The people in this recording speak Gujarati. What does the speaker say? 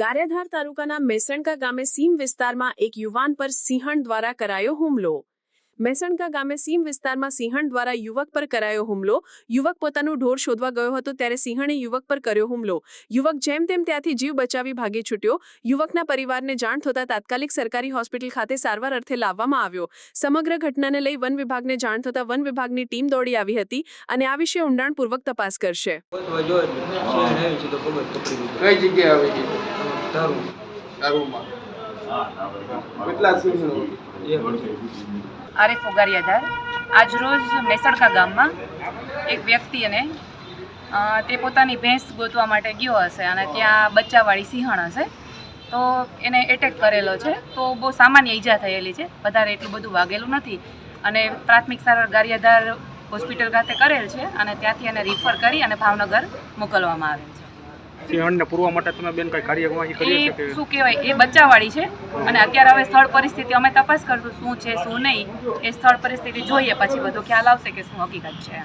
ગારિયાધાર તાલુકાના મેસણકા ગામે સીમ વિસ્તારમાં એક યુવાન પર સિંહણ દ્વારા કરાયો હુમલો. મેસણકા ગામે સીમ વિસ્તારમાં સિંહણ દ્વારા યુવક પર કરાયો હુમલો. યુવક પોતાનું ઢોર શોધવા ગયો હતો ત્યારે સિંહણે યુવક પર કર્યો હુમલો. યુવક જેમ તેમ ત્યાંથી જીવ બચાવી ભાગી છૂટ્યો. યુવકના પરિવારને જાણ થતાં તાત્કાલિક સરકારી હોસ્પિટલ ખાતે સારવાર અર્થે લાવવામાં આવ્યો. સમગ્ર ઘટનાને લઈ વન વિભાગને જાણ થતાં વન વિભાગની ટીમ દોડી આવી હતી અને આ વિશે ઊંડાણપૂર્વક તપાસ કરશે. કઈ જગ્યાએ આવી તારું. દારૂમાં કેટલા સિંહણો એક આજરોજ મેસડકા ગામમાં એક વ્યક્તિને અને તે પોતાની ભેંસ ગોતવા માટે ગયો હશે અને ત્યાં બચ્ચાવાળી સિંહણ હશે. તો એને એટેક કરેલો છે. તો બહુ સામાન્ય ઈજા થયેલી છે. વધારે એટલું બધું વાગેલું નથી. અને પ્રાથમિક સારવાર ગારિયાધાર હોસ્પિટલ ખાતે કરેલ છે અને ત્યાંથી એને રિફર કરી અને ભાવનગર મોકલવામાં આવેલ છે. સિંહણને પૂરવા માટે તમે બેન કઈ કાર્યવાહી કરી શકે શું કહેવાય? એ બચ્ચાવાળી છે. અને અત્યારે હવે સ્થળ પરિસ્થિતિ અમે તપાસ કરશું શું છે શું નહીં. એ સ્થળ પરિસ્થિતિ જોઈએ પછી બધો. ખ્યાલ આવશે કે શું હકીકત છે.